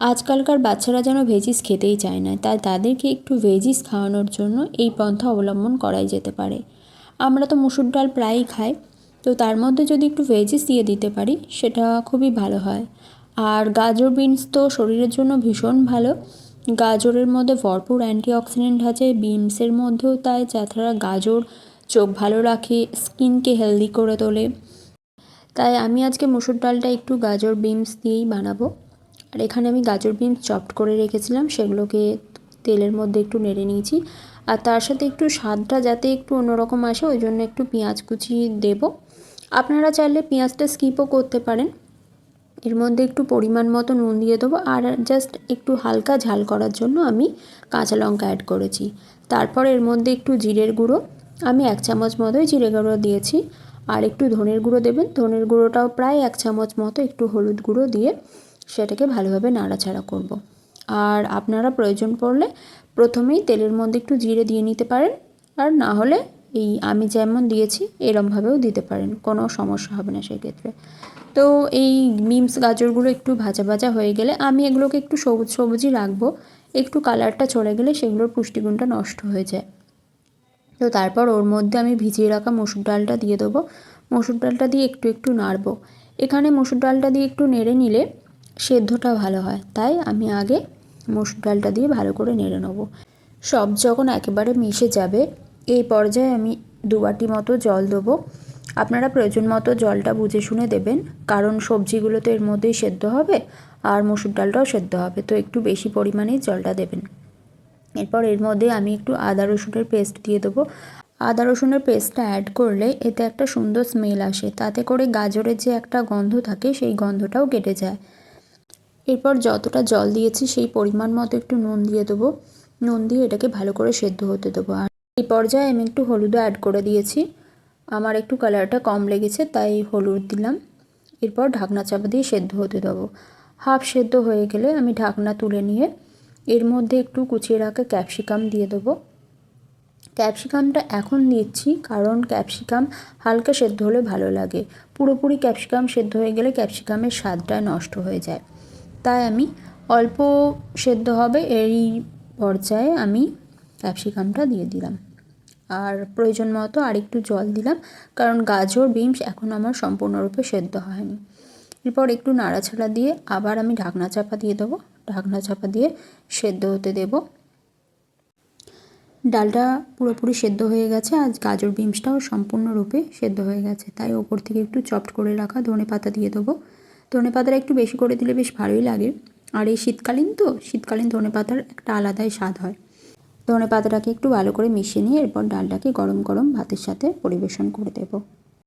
আজকালকার বাচ্চারা যেন ভেজিস খেতেই চায় না, তাই তাদেরকে একটু ভেজিস খাওয়ানোর জন্য এই পন্থা অবলম্বন করাই যেতে পারে। আমরা তো মুসুর ডাল প্রায়ই খাই, তো তার মধ্যে যদি একটু ভেজিস দিয়ে দিতে পারি, সেটা খুবই ভালো হয়। আর গাজর বিনস তো শরীরের জন্য ভীষণ ভালো। গাজরের মধ্যে ভরপুর অ্যান্টিঅক্সিডেন্ট আছে বিনসের মধ্যেও তাই যারা গাজর চোখ ভালো রাখে স্কিনকে হেলদি করে তোলে। তাই আমি আজকে মুসুর ডালটা একটু গাজর বিনস দিয়েই বানাবো। আর এখানে আমি গাজর বিনস চপড করে রেখেছিলাম, সেগুলোকে তেলের মধ্যে একটু নেড়ে নিয়েছি। আর তার সাথে একটু স্বাদটা যাতে একটু অন্যরকম আসে, ওই জন্য একটু পেঁয়াজ কুচি দেব। আপনারা চাইলে পেঁয়াজটা স্কিপও করতে পারেন। এর মধ্যে একটু পরিমাণ মতো নুন দিয়ে দেবো, আর জাস্ট একটু হালকা ঝাল করার জন্য আমি কাঁচা লঙ্কা অ্যাড করেছি। তারপর এর মধ্যে একটু জিরের গুঁড়ো, আমি এক চামচ মতোই জিরে গুঁড়ো দিয়েছি। আর একটু ধনের গুঁড়ো দেবেন, ধনের গুঁড়োটাও প্রায় এক চামচ মতো একটু হলুদ গুঁড়ো দিয়ে সেটাকে ভালোভাবে নাড়াচাড়া করব। আর আপনারা প্রয়োজন পড়লে প্রথমেই তেলের মধ্যে একটু জিরে দিয়ে নিতে পারেন। আর না হলে এই আমি যেমন দিয়েছি, এরমভাবেও দিতে পারেন। কোনো সমস্যা হবে না সেক্ষেত্রে। তো এই মিমস গাজরগুলো একটু ভাজা ভাজা হয়ে গেলে আমি এগুলোকে একটু সবুজ সবুজই রাখব। একটু কালারটা চলে গেলে সেগুলোর পুষ্টিগুণটা নষ্ট হয়ে যায়। তো তারপর ওর মধ্যে আমি ভিজিয়ে রাখা মসুর ডালটা দিয়ে দেবো। মসুর ডালটা দিয়ে একটু একটু নাড়বো। এখানে মসুর ডালটা দিয়ে একটু নেড়ে নিলে সেদ্ধটা ভালো হয়, তাই আমি আগে মসুর ডালটা দিয়ে ভালো করে নেড়ে নেব। সব যখন একেবারে মিশে যাবে, এই পর্যায়ে আমি দু বাটি মতো জল দেবো। আপনারা প্রয়োজন মতো জলটা বুঝে শুনে দেবেন, কারণ সবজিগুলো তো এর মধ্যেই সেদ্ধ হবে আর মসুর ডালটাও সেদ্ধ হবে, তো একটু বেশি পরিমাণেই জলটা দেবেন। এরপর এর মধ্যে আমি একটু আদা রসুনের পেস্ট দিয়ে দেবো। আদা রসুনের পেস্টটা অ্যাড করলে এতে একটা সুন্দর স্মেল আসে, তাতে করে গাজরের যে একটা গন্ধ থাকে, সেই গন্ধটাও কেটে যায়। এরপর যতটা জল দিয়েছি, সেই পরিমাণ মতো একটু নুন দিয়ে দেবো। নুন দিয়ে এটাকে ভালো করে সেদ্ধ হতে দেবো। আর এই পর্যায়ে আমি একটু হলুদও অ্যাড করে দিয়েছি। আমার একটু কালারটা কম লেগেছে, তাই হলুদ দিলাম। এরপর ঢাকনা চাপা দিয়ে সেদ্ধ হতে দেবো। হাফ সেদ্ধ হয়ে গেলে আমি ঢাকনা তুলে নিয়ে এর মধ্যে একটু কুচিয়ে রাখা ক্যাপসিকাম দিয়ে দেবো। ক্যাপসিকামটা এখন দিচ্ছি কারণ ক্যাপসিকাম হালকা সেদ্ধ হলে ভালো লাগে। পুরোপুরি ক্যাপসিকাম সেদ্ধ হয়ে গেলে ক্যাপসিকামের স্বাদটা নষ্ট হয়ে যায়। তাই আমি অল্প সেদ্ধ হবে এই পর্যায়ে আমি ক্যাপসিকামটা দিয়ে দিলাম। আর প্রয়োজন মতো আরেকটু জল দিলাম, কারণ গাজর, বিনস এখন আমার সম্পূর্ণরূপে সেদ্ধ হয়নি। এরপর একটু নাড়াছাড়া দিয়ে আবার আমি ঢাকনা চাপা দিয়ে দেবো। ঢাকনা চাপা দিয়ে সেদ্ধ হতে দেব। ডালটা পুরোপুরি সেদ্ধ হয়ে গেছে, আর গাজর, বিনসটাও সম্পূর্ণরূপে সেদ্ধ হয়ে গেছে। তাই ওপর থেকে একটু চপড করে রাখা ধনে পাতা দিয়ে দেবো। ধনে পাতাটা একটু বেশি করে দিলে বেশ ভালোই লাগে। আর এই শীতকালীন তো, শীতকালীন ধনে পাতার একটা আলাদাই স্বাদ হয়। ধনে পাতাটাকে একটু ভালো করে মিশিয়ে নিয়ে এরপর ডালটাকে গরম গরম ভাতের সাথে পরিবেশন করে দেবো।